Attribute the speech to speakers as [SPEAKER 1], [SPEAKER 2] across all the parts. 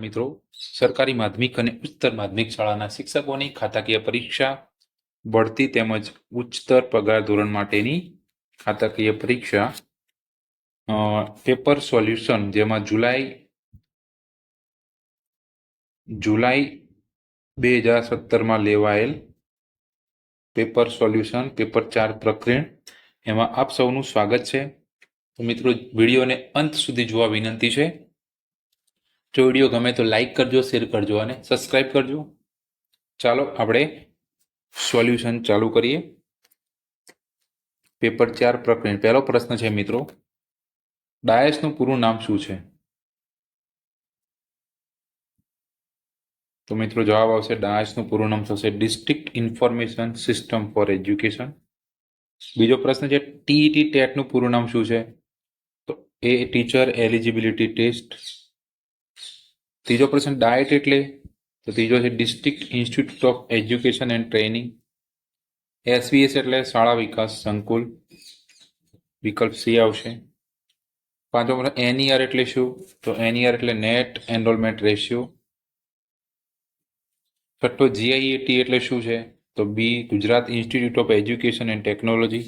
[SPEAKER 1] મિત્રો સરકારી માધ્યમિક અને ઉચ્ચતર માધ્યમિક શાળાના શિક્ષકોની ખાતાકીય પરીક્ષા બઢતી તેમજ ઉચ્ચતર પગાર ધોરણ માટેની ખાતાકીય પરીક્ષા પેપર સોલ્યુશન જેમાં જુલાઈ જુલાઈ બે હજાર સત્તરમાં લેવાયેલ પેપર સોલ્યુશન પેપર ચાર પ્રકરણ એમાં આપ સૌનું સ્વાગત છે મિત્રો વિડીયોને અંત સુધી જોવા વિનંતી છે જો વિડીયો ગમે તો લાઇક કરજો શેર કરજો અને સબસ્ક્રાઈબ કરજો ચાલો આપણે સોલ્યુશન ચાલુ કરીએ પેપર ચાર પ્રકરણ પહેલો પ્રશ્ન છે મિત્રો ડાયસનું પૂરું નામ શું છે તો મિત્રો જવાબ આવશે ડાયસનું પૂરું નામ શું છે district information system for education બીજો પ્રશ્ન છે ટીઈટી ટેટનું પૂરું નામ શું છે તો એ ટીચર એલિજિબિલિટી ટેસ્ટ ત્રીજો પ્રશ્ન ડાયટ એટલે તો ત્રીજો છે district institute of education and training SVS એટલે શાળા વિકાસ સંકુલ વિકલ્પ સી આવશે પાંચમો પ્રશ્ન એનઈઆર e એટલે શું તો એનઈઆર e એટલે નેટ એનરોલમેન્ટ રેશિયો છઠ્ઠો જીઆઈએટી e એટલે શું છે તો બી Gujarat institute of education and technology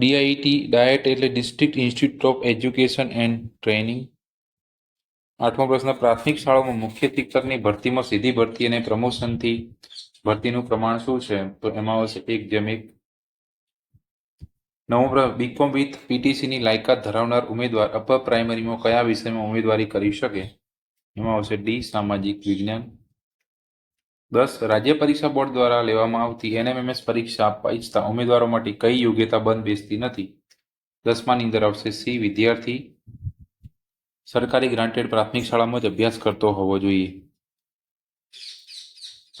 [SPEAKER 1] DIET diet એટલે district institute of education and training આઠમો પ્રશ્ન પ્રાથમિક શાળાઓમાં મુખ્ય શિક્ષકની ભરતીમાં સીધી ભરતી અને પ્રમોશનથી ભરતીનું પ્રમાણ શું છે તો એમાં આવશે એક જેમ એક નવમો બીકોમ વિથ પીટીસીની લાયકાત ધરાવનાર ઉમેદવાર અપર પ્રાઇમરીમાં કયા વિષયમાં ઉમેદવારી કરી શકે એમાં આવશે ડી સામાજિક વિજ્ઞાન દસ રાજ્ય પરીક્ષા બોર્ડ દ્વારા લેવામાં આવતી એનએમએમએસ પરીક્ષા આપવા ઈચ્છતા ઉમેદવારો માટે કઈ યોગ્યતા બંધ બેસતી નથી દસમાની અંદર આવશે સી વિદ્યાર્થી સરકારી ગ્રાન્ટેડ પ્રાથમિક શાળામાં જ અભ્યાસ કરતો હોવો જોઈએ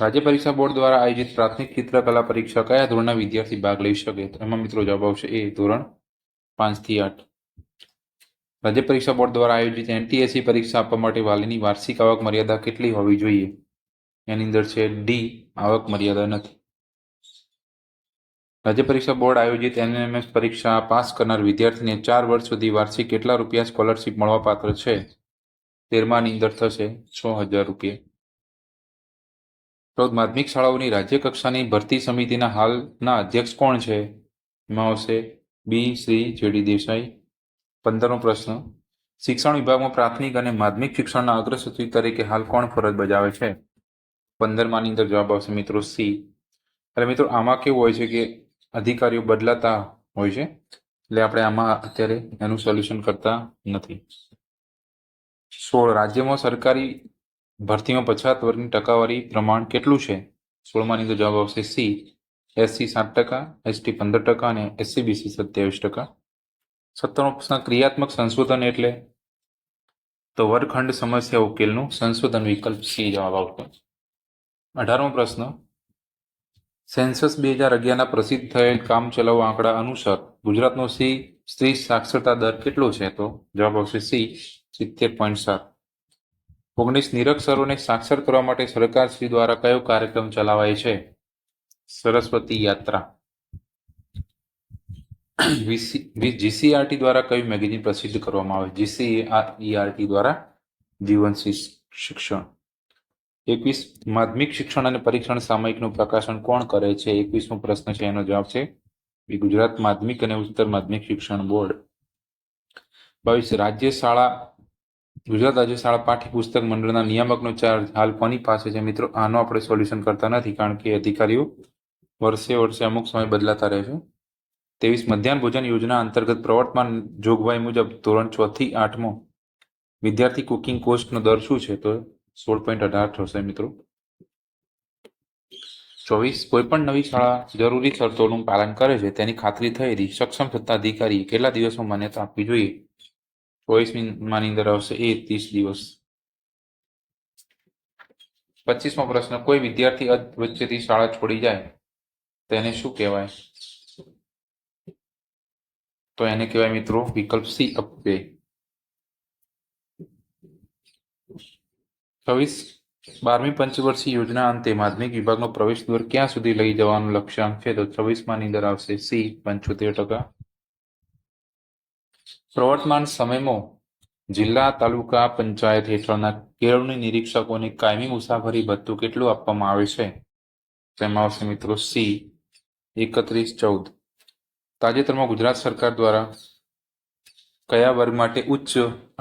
[SPEAKER 1] રાજ્ય પરીક્ષા બોર્ડ દ્વારા આયોજિત પ્રાથમિક ચિત્રકલા પરીક્ષા કયા ધોરણના વિદ્યાર્થી ભાગ લઈ શકે એમાં મિત્રો જવાબ આવશે એ ધોરણ પાંચથી આઠ રાજ્ય પરીક્ષા બોર્ડ દ્વારા આયોજિત એનટીએસસી પરીક્ષા આપવા માટે વાલીની વાર્ષિક આવક મર્યાદા કેટલી હોવી જોઈએ એની અંદર છે ડી આવક મર્યાદા નથી રાજ્ય પરીક્ષા બોર્ડ આયોજિત એનએમએસ પરીક્ષા પાસ કરનાર વિદ્યાર્થીને ચાર વર્ષ સુધી વાર્ષિક કેટલા રૂપિયા સ્કોલરશીપ મળવાપાત્ર છે તેરમાની અંદર થશે છ હજાર રૂપિયા ચૌદ માધ્યમિક શાળાઓની રાજ્ય કક્ષાની ભરતી સમિતિના હાલના અધ્યક્ષ કોણ છે એમાં આવશે બી શ્રી જેડી દેસાઈ પંદરમો પ્રશ્ન શિક્ષણ વિભાગમાં પ્રાથમિક અને માધ્યમિક શિક્ષણના અગ્રસચિવ તરીકે હાલ કોણ ફરજ બજાવે છે પંદરમાંની અંદર જવાબ આવશે મિત્રો સી એટલે મિત્રો આમાં કેવું હોય છે કે અધિકારીઓ બદલાતા હોય છે એટલે આપણે આમાં અત્યારે એનું સોલ્યુશન કરતા નથી સોળ રાજ્યમાં સરકારી ભરતીમાં પછાત વર્ગની ટકાવારી પ્રમાણ કેટલું છે સોળમાંની અંદર જવાબ આવશે સી એસસી સાત ટકા એસટી પંદર ટકા અને એસસીબીસી સત્યાવીસ ટકા સત્તરમો પ્રશ્ન ક્રિયાત્મક સંશોધન એટલે તો વર્ગખંડ સમસ્યા ઉકેલનું સંશોધન વિકલ્પ સી જવાબ આવતો અઢારમો પ્રશ્ન સેન્સસ બે હજાર અગિયારના પ્રસિદ્ધ થયેલ કામચલાઉ આંકડા અનુસાર ગુજરાતનો સી સ્ત્રી સાક્ષરતા દર કેટલો છે તો જવાબ આવશે સી સિત્તેર પોઈન્ટ સાત ઓગણીસ નિરક્ષરોને સાક્ષર કરવા માટે સરકાર શ્રી દ્વારા કયો કાર્યક્રમ ચલાવાય છે સરસ્વતી યાત્રા જીસીઆરટી દ્વારા કયું મેગેઝિન પ્રસિદ્ધ કરવામાં આવે જીસીઆરટી દ્વારા જીવન શિક્ષણ એકવીસ માધ્યમિક શિક્ષણ અને પરીક્ષણ સામયિકનું પ્રકાશન કોણ કરે છે એકવીસમો પ્રશ્ન છે એનો જવાબ છે ગુજરાત માધ્યમિક અને ઉચ્ચતર માધ્યમિક શિક્ષણ બોર્ડ બાવીસ રાજ્ય શાળા ગુજરાત રાજ્ય શાળા પાઠ્યપુસ્તક મંડળના નિયામકનો ચાર્જ હાલ કોની પાસે છે મિત્રો આનો આપણે સોલ્યુશન કરતા નથી કારણ કે અધિકારીઓ વર્ષે વર્ષે અમુક સમય બદલાતા રહે છે તેવીસ મધ્યાહન ભોજન યોજના અંતર્ગત પ્રવર્તમાન જોગવાઈ મુજબ ધોરણ ચોથી આઠમો વિદ્યાર્થી કુકિંગ કોસ્ટનો દર શું છે તો સોળ પોઈન્ટ અઢાર થશે મિત્રો ચોવીસ કોઈ પણ નવી શાળા જરૂરી શરતોનું પાલન કરે છે તેની ખાતરી થયેલી સક્ષમ અધિકારી કેટલા દિવસમાં માન્યતા આપવી જોઈએ ચોવીસ ચોવીસમીમાંની અંદર આવશે એ ત્રીસ દિવસ પચીસમો પ્રશ્ન કોઈ વિદ્યાર્થી વચ્ચેથી શાળા છોડી જાય તેને શું કહેવાય તો એને કહેવાય મિત્રો વિકલ્પ સી અપવે છવ્વીસ બારમી પંચવર્ષીય યોજના અંતે માધ્યમિક વિભાગનો પ્રવેશ દર ક્યાં સુધી લઈ જવાનું લક્ષ્યાંક છે તો છવ્વીસમાં અંદર આવશે સી પંચોતેર ટકા પ્રવર્તમાન સમયમાં જિલ્લા તાલુકા પંચાયત હેઠળના કેળવણી નિરીક્ષકોને કાયમી મુસાફરી ભથ્થું કેટલું આપવામાં આવે છે તેમાં આવશે મિત્રો સી એકત્રીસ ચૌદ તાજેતરમાં ગુજરાત સરકાર દ્વારા કયા વર્ગ માટે ઉચ્ચ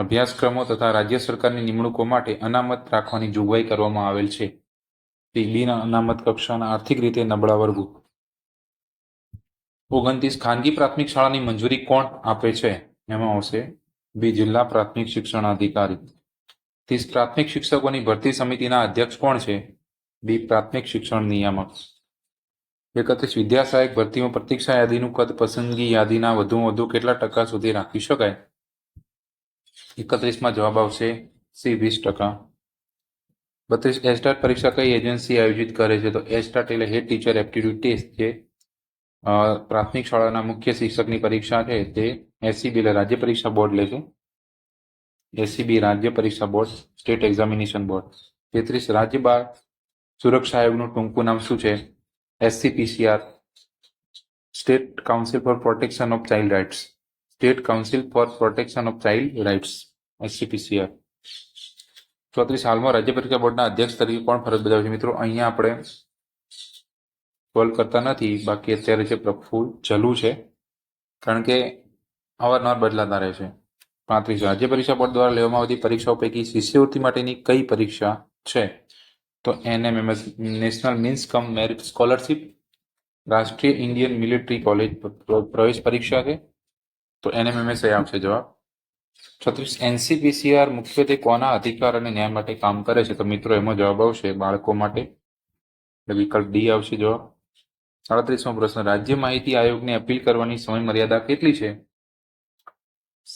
[SPEAKER 1] અભ્યાસક્રમો તથા રાજ્ય સરકારની નિમણૂકો માટે અનામત રાખવાની જોગવાઈ કરવામાં આવેલ છે તે અનામત કક્ષાના આર્થિક રીતે નબળા વર્ગો ઓગણત્રીસ ખાનગી પ્રાથમિક શાળાની મંજૂરી કોણ આપે છે એમાં આવશે બી જિલ્લા પ્રાથમિક શિક્ષણ અધિકારી ત્રીસ પ્રાથમિક શિક્ષકોની ભરતી સમિતિના અધ્યક્ષ કોણ છે બી પ્રાથમિક શિક્ષણ નિયામક એકત્રીસ વિદ્યા સહાયક ભરતીમાં પ્રતીક્ષા યાદીનું કદ પસંદગી યાદીના વધુમાં વધુ કેટલા ટકા સુધી રાખી શકાય એકત્રીસમાં જવાબ આવશે સી વીસ ટકા બત્રીસ એસ્ટાટ પરીક્ષા કઈ એજન્સી આયોજિત કરે છે તો એસ્ટાટ એટલે હેડ ટીચર એપ્ટિટ્યૂડ ટેસ્ટ જે પ્રાથમિક શાળાના મુખ્ય શિક્ષકની પરીક્ષા છે તે એસસીબી એટલે રાજ્ય પરીક્ષા બોર્ડ લે છે એસસીબી રાજ્ય પરીક્ષા બોર્ડ સ્ટેટ એક્ઝામિનેશન બોર્ડ તેત્રીસ રાજ્ય બાર સુરક્ષા આયોગનું ટૂંકું નામ શું છે SCPCR State Council for Protection of Child Rights state council for protection of child rights SCPCR ચોત્રીસ હાલમાં રાજ્ય પરીક્ષા બોર્ડના અધ્યક્ષ તરીકે કોણ ફરજ બજાવે છે મિત્રો અહીંયા આપણે સોલ્વ કરતા નથી બાકી અત્યારે છે પ્રફુલ જલુ છે કારણ કે અવારનવાર બદલાતા રહે છે પાંત્રીસ રાજ્ય પરીક્ષા બોર્ડ દ્વારા લેવામાં આવતી પરીક્ષાઓ પૈકી શિષ્યવૃત્તિ માટેની કઈ પરીક્ષા છે તો NMM national means cum merit scholarship રાષ્ટ્રીય ઇન્ડિયન મિલિટરી કોલેજ પ્રવેશ પરીક્ષા છે તો એનએમએમએસ એ આવશે જવાબ છત્રીસ એનસીપીસીઆર મુખ્યત્વે કોના અધિકાર અને ન્યાય માટે કામ કરે છે તો મિત્રો એમાં જવાબ આવશે બાળકો માટે વિકલ્પ ડી આવશે જવાબ સાડત્રીસમો પ્રશ્ન રાજ્ય માહિતી આયોગને અપીલ કરવાની સમય મર્યાદા કેટલી છે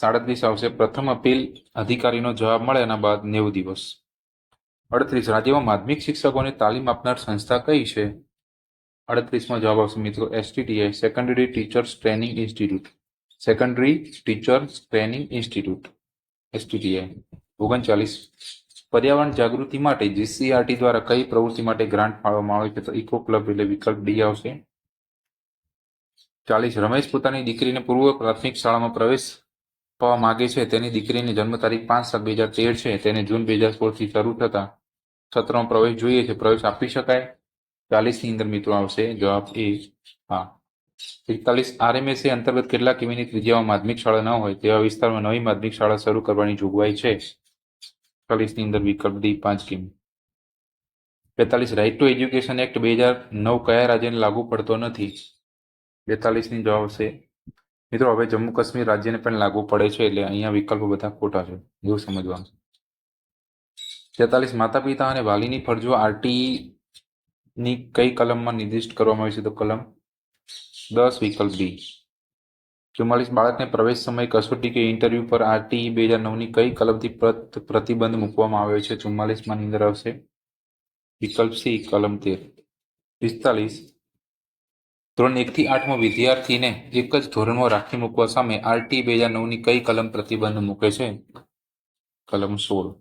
[SPEAKER 1] સાડત્રીસ આવશે પ્રથમ અપીલ અધિકારીનો જવાબ મળે એના બાદ નેવું દિવસ અડત્રીસ રાજ્યમાં માધ્યમિક શિક્ષકોને તાલીમ આપનાર સંસ્થા કઈ છે અડત્રીસમાં જવાબ આવશે મિત્રો STTI secondary teachers training institute secondary teachers training institute STTI ઓગણચાલીસ પર્યાવરણ જાગૃતિ માટે જીસીઆરટી e દ્વારા કઈ પ્રવૃત્તિ માટે ગ્રાન્ટ ફાળવવામાં આવે છે તો ઇકો ક્લબ એટલે વિકલ્પ ડી આવશે ચાલીસ રમેશ પોતાની દીકરીને પૂર્વ પ્રાથમિક શાળામાં પ્રવેશ પાવા માગે છે તેની દીકરીની જન્મ તારીખ પાંચ સાત બે હજાર તેર છે તેને જૂન બે હજાર સોળથી શરૂ થતાં સત્રમાં પ્રવેશ જોઈએ છે પ્રવેશ આપી શકાય ચાલીસની અંદર મિત્રો આવશે જવાબ એ હા એકતાલીસ આરએમએસએ અંતર્ગત કેટલા કિમીની ત્રિજ્યામાં માધ્યમિક શાળા ન હોય તેવા વિસ્તારમાં નવી માધ્યમિક શાળા શરૂ કરવાની જોગવાઈ છે ચાલીસની અંદર વિકલ્પ ડી પાંચ કિમી બેતાલીસ રાઇટ ટુ એજ્યુકેશન એક્ટ બે હજાર નવ કયા રાજ્યને લાગુ પડતો નથી બેતાલીસની જવાબ છે મિત્રો હવે જમ્મુ કાશ્મીર રાજ્યને પણ લાગુ પડે છે એટલે અહીંયા વિકલ્પો બધા ખોટા છે એવું સમજવાનું છેતાલીસ માતા પિતા અને વાલીની ફરજો આરટી ની કઈ કલમમાં નિર્દિષ્ટ કરવામાં આવી છે તો કલમ દસ વિકલ્પ બી ચુમ્માલીસ બાળકને પ્રવેશ સમય કસોટી કે ઇન્ટરવ્યૂ પર આરટી બે હજાર નવની કઈ કલમથી પ્રતિબંધ મૂકવામાં આવ્યો છે ચુમ્માલીસમાં અંદર આવશે વિકલ્પ સી કલમ તેર પિસ્તાલીસ ધોરણ એકથી આઠમાં વિદ્યાર્થીને એક જ ધોરણમાં રાખી મૂકવા સામે આરટી બે હજાર નવની કઈ કલમ પ્રતિબંધ મૂકે છે કલમ સોળ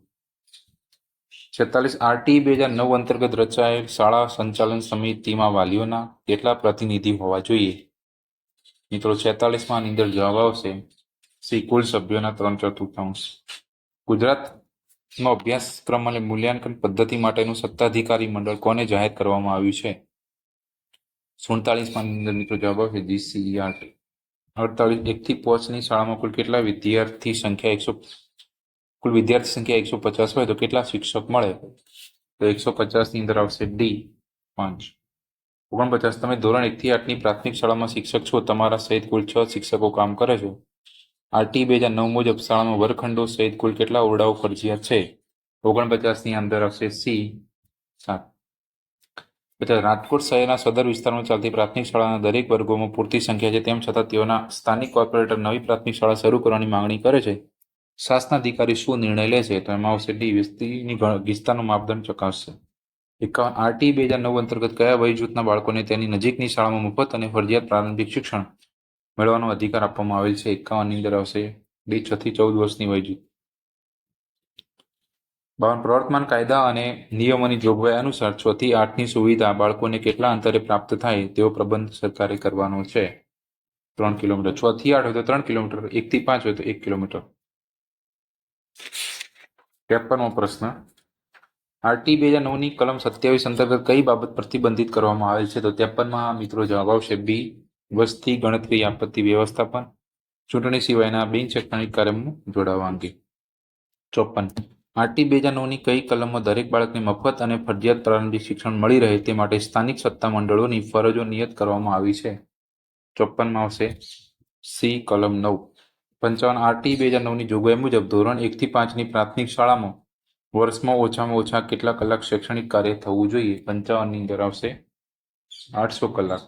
[SPEAKER 1] છેતાલીસ આરટી બે હજાર નવ અંતર્ગત રચાયેલ શાળા સંચાલન સમિતિમાં વાલીઓના કેટલા પ્રતિનિધિ હોવા જોઈએ મિત્રો છેતાલીસમાં અંદર જવાબ આવશે શ્રી કુલ સભ્યોના ત્રણ ચતુર્થાંશ ગુજરાતમાં અભ્યાસક્રમ અને મૂલ્યાંકન પદ્ધતિ માટેનું સત્તાધિકારી મંડળ કોને જાહેર કરવામાં આવ્યું છે સુડતાલીસમાં અંદર મિત્રો જવાબ આવશે જીસીઆરટી અડતાલીસ એકથી પોચની શાળામાં કુલ કેટલા વિદ્યાર્થી સંખ્યા એકસો કુલ વિદ્યાર્થી સંખ્યા એકસો પચાસ હોય તો કેટલા શિક્ષક મળે તો એકસો પચાસની અંદર આવશે ડી પાંચ ઓગણપચાસ તમે ધોરણ એકથી આઠની પ્રાથમિક શાળામાં શિક્ષક છો તમારા સહિત કુલ છ શિક્ષકો કામ કરે છે આરટી બે હજાર નવ મુજબ શાળામાં વર્ગખંડો સહિત કુલ કેટલા ઓરડાઓ ફરજિયાત છે ઓગણપચાસની અંદર આવશે સી સાત બધા રાજકોટ શહેરના સદર વિસ્તારમાં ચાલતી પ્રાથમિક શાળાના દરેક વર્ગોમાં પૂરતી સંખ્યા છે તેમ છતાં તેઓના સ્થાનિક કોર્પોરેટર નવી પ્રાથમિક શાળા શરૂ કરવાની માંગણી કરે છે શાસનાધિકારી શું નિર્ણય લે છે તો એમાં આવશે ડી વિસ્તીની ગીસ્તાનો માપદંડ ચકાસશે એકાવન આરટી બે હજાર નવ અંતર્ગત કયા વય જૂથના બાળકોને તેની નજીકની શાળામાં મફત અને ફરજિયાત પ્રારંભિક શિક્ષણ મેળવવાનો અધિકાર આપવામાં આવેલ છે એકાવનની અંદર આવશે ડી છ થી ચૌદ વર્ષની વય જૂથ બાવન પ્રવર્તમાન કાયદા અને નિયમોની જોગવાઈ અનુસાર છ થી આઠની સુવિધા બાળકોને કેટલા અંતરે પ્રાપ્ત થાય તેવો પ્રબંધ સરકારે કરવાનો છે ત્રણ કિલોમીટર છ થી આઠ હોય તો ત્રણ કિલોમીટર એકથી પાંચ હોય તો એક કિલોમીટર ત્રેપનમો પ્રશ્ન આરટી બે હજાર નવની કલમ સત્યાવીસ અંતર્ગત કઈ બાબત પ્રતિબંધિત કરવામાં આવેલ છે તો ત્રેપનમાં મિત્રો જવાબ આવશે બી વસ્તી ગણતરી આપત્તિ વ્યવસ્થાપન ચૂંટણી સિવાયના બિન શૈક્ષણિક કાર્યમાં જોડાવા અંગે ચોપન આરટી બે હજાર નવની કઈ કલમમાં દરેક બાળકને મફત અને ફરજિયાત પ્રારંભિક શિક્ષણ મળી રહે તે માટે સ્થાનિક સત્તા મંડળોની ફરજો નિયત કરવામાં આવી છે ચોપનમાં આવશે સી કલમ નવ પંચાવન આરટી બે હજાર નવની જોગવાઈ મુજબ ધોરણ એકથી પાંચની પ્રાથમિક શાળામાં વર્ષમાં ઓછામાં ઓછા કેટલા કલાક શૈક્ષણિક કાર્ય થવું જોઈએ પંચાવનની અંદર આવશે આઠસો કલાક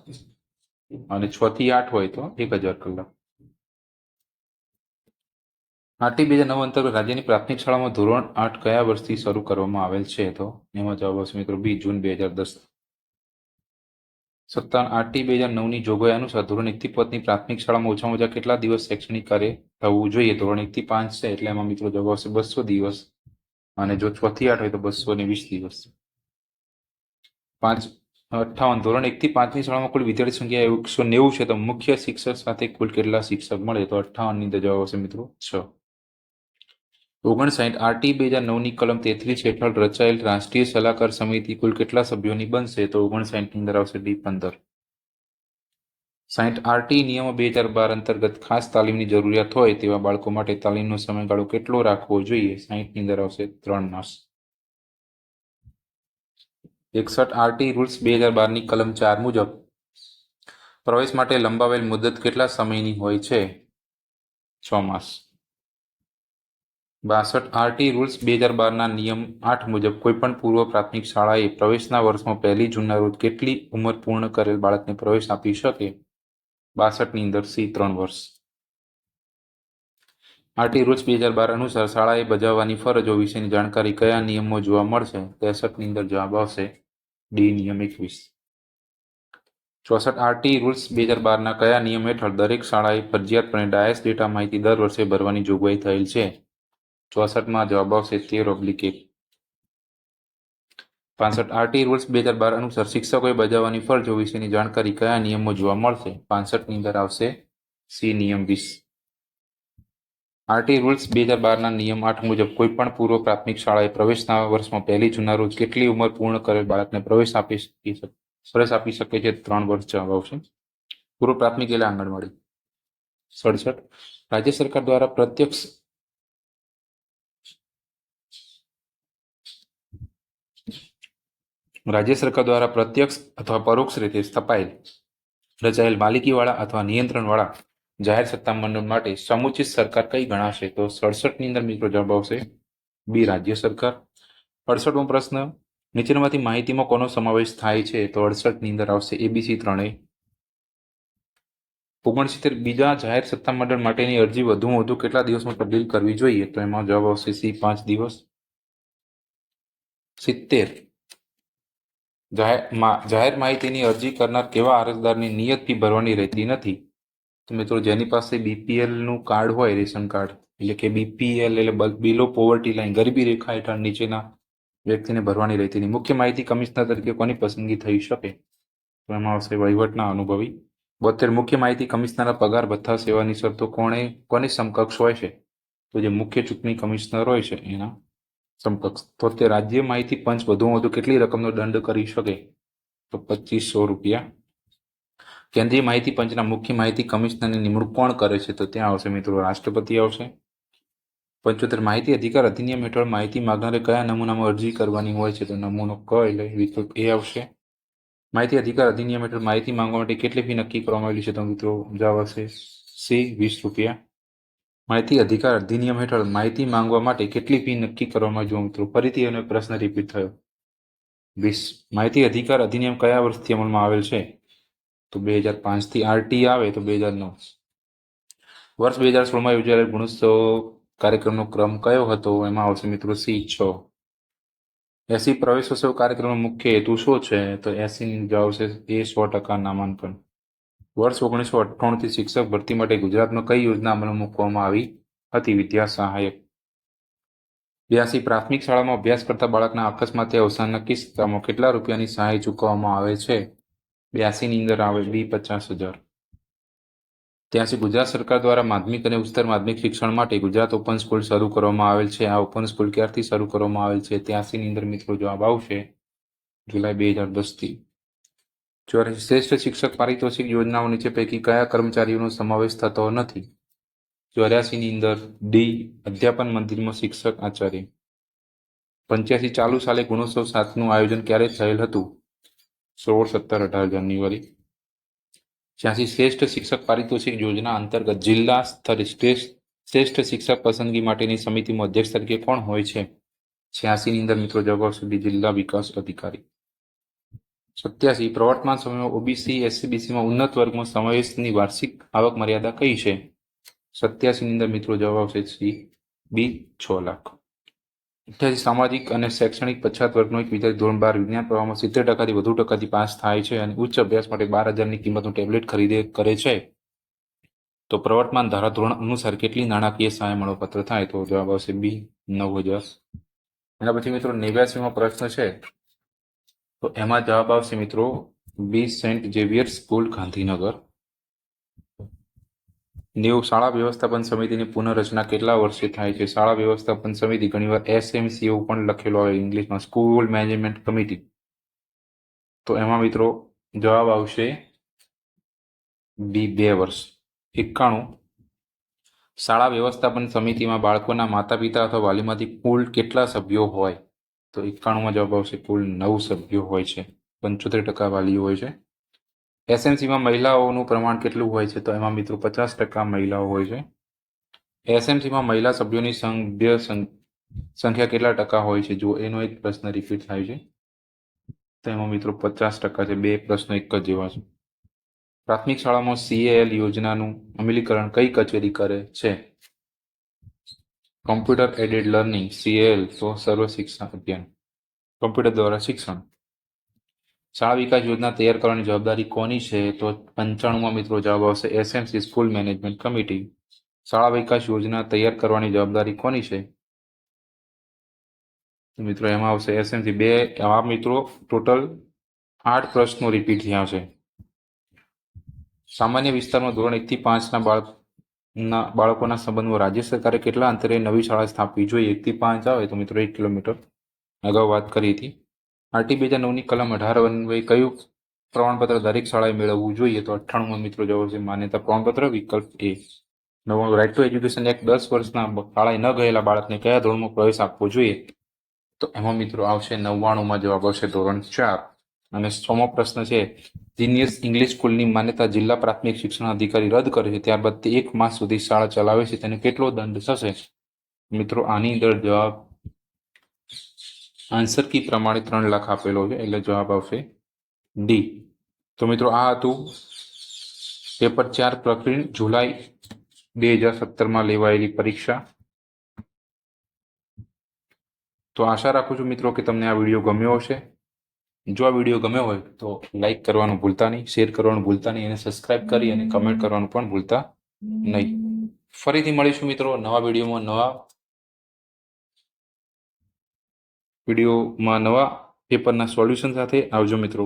[SPEAKER 1] અને છ થી આઠ હોય તો એક હજાર કલાક આરટી બે હજાર નવ અંતર્ગત રાજ્યની પ્રાથમિક શાળામાં ધોરણ આઠ કયા વર્ષથી શરૂ કરવામાં આવેલ છે તો એમાં જવાબ આવશે મિત્રો બી જૂન બે હજાર દસ સત્તાવન આઠથી બે હજાર નવની જોગવાઈ અનુસાર ધોરણ એકથી પદની પ્રાથમિક શાળામાં ઓછામાં ઓછા કેટલા દિવસ શૈક્ષણિક કાર્ય થવું જોઈએ ધોરણ એકથી પાંચ છે એટલે એમાં મિત્રો જવાબ આવશે બસો દિવસ અને જો છ આઠ હોય તો બસો ને વીસ દિવસ પાંચ અઠ્ઠાવન ધોરણ એકથી પાંચની શાળામાં કુલ વિદ્યાર્થી સંખ્યા એકસો નેવું છે તો મુખ્ય શિક્ષક સાથે કુલ કેટલા શિક્ષક મળે તો અઠાવનની અંદર જવાબ આવશે મિત્રો છ ઓગણસાઠ આરટી બે હજાર નવની કલમ તેત્રીસ હેઠળ રચાયેલ રાષ્ટ્રીય સલાહકાર સમિતિ કુલ કેટલા સભ્યોની બનશે તો ઓગણસાઠની અંદર આવશે ડી પંદર સાઠ આરટી નિયમો બે હજાર બાર અંતર્ગત ખાસ તાલીમની જરૂરિયાત હોય તેવા બાળકો માટે તાલીમનો સમયગાળો કેટલો રાખવો જોઈએ સાહીઠની અંદર આવશે ત્રણ માસ એકસઠ આરટી રૂલ્સ બે હજાર બારની કલમ ચાર મુજબ પ્રવેશ માટે લંબાવેલ મુદત કેટલા સમયની હોય છે છ માસ બાસઠ આરટી રૂલ્સ બે હજાર બારના નિયમ આઠ મુજબ કોઈપણ પૂર્વ પ્રાથમિક શાળાએ પ્રવેશના વર્ષમાં પહેલી જૂનના રોજ કેટલી ઉંમર પૂર્ણ કરેલ બાળકને પ્રવેશ આપી શકે બાસઠની અંદર સી ત્રણ વર્ષ આરટી રૂલ્સ બે હજાર બાર અનુસાર શાળાએ બજાવવાની ફરજો વિશેની જાણકારી કયા નિયમો જોવા મળશે ત્રેસઠની અંદર જવાબ આવશે ડી નિયમ એકવીસ ચોસઠ આરટી રૂલ્સ બે હજાર બારના કયા નિયમ હેઠળ દરેક શાળાએ ફરજિયાતપણે ડાયસ ડેટા માહિતી દર વર્ષે ભરવાની જોગવાઈ થયેલ છે ચોસઠમાં જવાબ આવશે તેર ઓબ્લિક એક પાસઠ આરટી રૂલ્સ બે હજાર બાર અનુસાર શિક્ષકોએ બજાવવાની ફરજો વિશેની જાણકારી કયા નિયમો જોવા મળશે પાસઠની અંદર આવશે સી નિયમ વીસ આરટી રૂલ્સ બે હજાર બારના નિયમ આઠ મુજબ કોઈપણ પૂર્વ પ્રાથમિક શાળાએ પ્રવેશના વર્ષમાં પહેલી જૂના રોજ કેટલી ઉંમર પૂર્ણ કરેલ બાળકને પ્રવેશ આપી શકે સરસ આપી શકે છે ત્રણ વર્ષ જવાબ આવશે પૂર્વ પ્રાથમિક એટલે આંગણવાડી સડસઠ રાજ્ય સરકાર દ્વારા પ્રત્યક્ષ રાજ્ય સરકાર દ્વારા પ્રત્યક્ષ અથવા પરોક્ષ રીતે સ્થપાયેલ રચાયેલ માલિકીવાળા અથવા નિયંત્રણવાળા જાહેર સત્તામંડળ માટે સમુચિત સરકાર કઈ ગણાશે તો સડસઠની અંદર મિત્રો જવાબ આવશે બી રાજ્ય સરકાર અડસઠમો પ્રશ્ન નીચેનામાંથી માહિતીમાં કોનો સમાવેશ થાય છે તો અડસઠની અંદર આવશે એબીસી ત્રણેય ઓગણસિત્તેર બીજા જાહેર સત્તામંડળ માટેની અરજી વધુમાં વધુ કેટલા દિવસમાં તબદીલ કરવી જોઈએ તો એમાં જવાબ આવશે સી પાંચ દિવસ સિત્તેર જાહેર માહિતીની અરજી કરનાર કેવા અરજદારની નિયત ફી ભરવાની રહેતી નથી તો મિત્રો જેની પાસે બીપીએલનું કાર્ડ હોય રેશન કાર્ડ એટલે કે બીપીએલ એટલે બિલો પોવર્ટી લાઈન ગરીબી રેખા હેઠળ નીચેના વ્યક્તિને ભરવાની રહેતી નહીં મુખ્ય માહિતી કમિશનર તરીકે કોની પસંદગી થઈ શકે તો એમાં આવશે વહીવટના અનુભવી બોતેર મુખ્ય માહિતી કમિશનરના પગાર ભથ્થા સેવાની શરતો કોણે કોની સમકક્ષ હોય છે તો જે મુખ્ય ચૂંટણી કમિશનર હોય છે એના સમકક્ષ તો તે રાજ્ય માહિતી પંચ વધુમાં વધુ કેટલી રકમનો દંડ કરી શકે તો પચીસો રૂપિયા કેન્દ્રીય માહિતી પંચના મુખ્ય માહિતી કમિશનરની નિમણૂક કોણ કરે છે તો ત્યાં આવશે મિત્રો રાષ્ટ્રપતિ આવશે પંચોતેર માહિતી અધિકાર અધિનિયમ હેઠળ માહિતી માગનારે કયા નમૂનામાં અરજી કરવાની હોય છે તો નમૂનો ક એટલે વિકલ્પ એ આવશે માહિતી અધિકાર અધિનિયમ હેઠળ માહિતી માંગવા માટે કેટલી ફી નક્કી કરવામાં આવેલી છે તો મિત્રો સમજાવશે સી વીસ રૂપિયા માહિતી અધિકાર અધિનિયમ હેઠળ માહિતી માંગવા માટે કેટલી ફી નક્કી કરવામાં જો મિત્રો ફરીથી એનો પ્રશ્ન રિપીટ થયો વીસ માહિતી અધિકાર અધિનિયમ કયા વર્ષથી અમલમાં આવેલ છે તો બે હજાર પાંચથી આરટી આવે તો બે હજાર નવ વર્ષ બે હજાર સોળમાં યોજાયેલ ગુણોત્સવ કાર્યક્રમનો ક્રમ કયો હતો એમાં આવશે મિત્રો સી છ એસી પ્રવેશોત્સવ કાર્યક્રમનો મુખ્ય હેતુ શું છે તો એસીની જવાબ છે એ સો ટકા નામાંકન વર્ષ ઓગણીસો અઠ્ઠાણુંથી શિક્ષક ભરતી માટે ગુજરાતમાં કઈ યોજના અમલમાં મૂકવામાં આવી હતી વિદ્યા સહાયક બ્યાસી પ્રાથમિક શાળામાં અભ્યાસ કરતા બાળકના અકસ્માતે અવસાનના કિસ્સામાં કેટલા રૂપિયાની સહાય ચૂકવવામાં આવે છે બ્યાસીની અંદર આવે બી પચાસ હજાર ત્યાંથી ગુજરાત સરકાર દ્વારા માધ્યમિક અને ઉચ્ચતર માધ્યમિક શિક્ષણ માટે ગુજરાત ઓપન સ્કૂલ શરૂ કરવામાં આવેલ છે આ ઓપન સ્કૂલ ક્યારથી શરૂ કરવામાં આવેલ છે ત્યાંસીની અંદર મિત્રો જવાબ આવશે જુલાઈ બે હજાર દસથી ચોરાસી શ્રેષ્ઠ શિક્ષક પારિતોષિક યોજનાઓ નીચે પૈકી કયા કર્મચારીઓનો સમાવેશ થતો નથી ચોર્યાસીની અંદર ડી અધ્યાપન મંદિરમાં શિક્ષક આચાર્ય પંચ્યાસી ચાલુ સાલે ગુણોત્સવ સાતનું આયોજન ક્યારે થયેલ હતું સોળ સત્તર અઢાર જાન્યુઆરી છ્યાસી શ્રેષ્ઠ શિક્ષક પારિતોષિક યોજના અંતર્ગત જિલ્લા સ્તરે શ્રેષ્ઠ શ્રેષ્ઠ શિક્ષક પસંદગી માટેની સમિતિમાં અધ્યક્ષ તરીકે કોણ હોય છે છ્યાસીની અંદર મિત્રો જવાબ આવશે જિલ્લા વિકાસ અધિકારી સત્યાસી પ્રવર્તમાન સમયમાં ઓબીસી એસસી બીસીમાં ઉન્નત વર્ગમાં સમાવેશની વાર્ષિક આવક મર્યાદા કઈ છે સત્યાસીની અંદર મિત્રો જવાબ આવશે સી બી છ લાખ અઠ્યાસી સામાજિક અને શૈક્ષણિક પછાત વર્ગનો એક વિદ્યાર્થી ધોરણ બાર વિજ્ઞાન પ્રવાહમાં સિત્તેર ટકાથી વધુ ટકાથી પાસ થાય છે અને ઉચ્ચ અભ્યાસ માટે બાર હજારની કિંમતનું ટેબ્લેટ ખરીદે કરે છે તો પ્રવર્તમાન ધારાધોરણ અનુસાર કેટલી નાણાકીય સહાય પત્ર થાય તો જવાબ આવશે બી નવ હજાર એના પછી મિત્રો નેવ્યાસીમાં પ્રશ્ન છે તો એમાં જવાબ આવશે મિત્રો B Saint Xavier school Gandhinagar નેવું શાળા વ્યવસ્થાપન સમિતિની પુનઃરચના કેટલા વર્ષે થાય છે શાળા વ્યવસ્થાપન સમિતિ ઘણીવાર એસએમસીઓ પણ લખેલો આવે ઇંગ્લિશમાં સ્કૂલ મેનેજમેન્ટ કમિટી તો એમાં મિત્રો જવાબ આવશે બી બે વર્ષ એકાણું શાળા વ્યવસ્થાપન સમિતિમાં બાળકોના માતા પિતા અથવા વાલીમાંથી કુલ કેટલા સભ્યો હોય તો એકાણુંમાં જવાબ આવશે કુલ નવ સભ્યો હોય છે પંચોતેર ટકા વાલીઓ હોય છે એસએમસીમાં મહિલાઓનું પ્રમાણ કેટલું હોય છે તો એમાં મિત્રો પચાસ ટકા મહિલાઓ હોય છે એસએમસીમાં મહિલા સભ્યોની સભ્ય સંખ્યા કેટલા ટકા હોય છે જો એનો એક પ્રશ્ન રિપીટ થાય છે તો એમાં મિત્રો પચાસ ટકા છે બે પ્રશ્નો એક જ જેવા છે પ્રાથમિક શાળામાં સીએએલ યોજનાનું અમલીકરણ કઈ કચેરી કરે છે કમ્પ્યુટર એડેડ લર્નિંગ સીએલ સર્વ શિક્ષણ અભિયાન કમ્પ્યુટર દ્વારા શિક્ષણ શાળા વિકાસ યોજના તૈયાર કરવાની જવાબદારી કોની છે તો પંચાણુમાં મિત્રો જવાબ આવશે એસએમસી સ્કૂલ મેનેજમેન્ટ કમિટી શાળા વિકાસ યોજના તૈયાર કરવાની જવાબદારી કોની છે મિત્રો એમાં આવશે એસએમસી બે આ મિત્રો ટોટલ આઠ પ્રશ્નો રિપીટ થયા છે સામાન્ય વિસ્તારમાં ધોરણ એકથી પાંચના બાળક ના બાળકોના સંબંધમાં રાજ્ય સરકારે કેટલા અંતરે નવી શાળા સ્થાપવી જોઈએ એકથી પાંચ આવે તો મિત્રો એક કિલોમીટર અગાઉ વાત કરી હતી આરટી બે હજાર નવની કલમ અઢાર અન્વયે કયું પ્રમાણપત્ર દરેક શાળાએ મેળવવું જોઈએ તો અઠ્ઠાણુંમાં મિત્રો જવાબ છે માન્યતા પ્રમાણપત્ર વિકલ્પ એ નવ્વાણું રાઇટ ટુ એજ્યુકેશન એક દસ વર્ષના શાળાએ ન ગયેલા બાળકને કયા ધોરણમાં પ્રવેશ આપવો જોઈએ તો એમાં મિત્રો આવશે નવ્વાણુંમાં જવાબ આવશે ધોરણ ચાર અને સોમો પ્રશ્ન છે જીનિયસ ઇંગ્લિશ સ્કૂલની માન્યતા જિલ્લા પ્રાથમિક શિક્ષણ અધિકારી રદ કરે છે ત્યારબાદ તે એક માસ સુધી શાળા ચલાવે છે તેને કેટલો દંડ થશે મિત્રો આની અંદર જવાબ આન્સર કી પ્રમાણે ત્રણ લાખ આપેલો છે એટલે જવાબ આવશે ડી તો મિત્રો આ હતું પેપર ચાર પ્રકરણ જુલાઈ બે હજાર સત્તરમાં લેવાયેલી પરીક્ષા તો આશા રાખું છું મિત્રો કે તમને આ વિડીયો ગમ્યો હશે જો આ વિડીયો ગમ્યો હોય તો લાઇક કરવાનું ભૂલતા નહીં શેર કરવાનું ભૂલતા નહીં અને સબસ્ક્રાઇબ કરી અને કમેન્ટ કરવાનું પણ ભૂલતા નહીં ફરીથી મળીશું મિત્રો નવા વિડીયોમાં નવા વિડીયોમાં નવા પેપરના સોલ્યુશન સાથે આવજો મિત્રો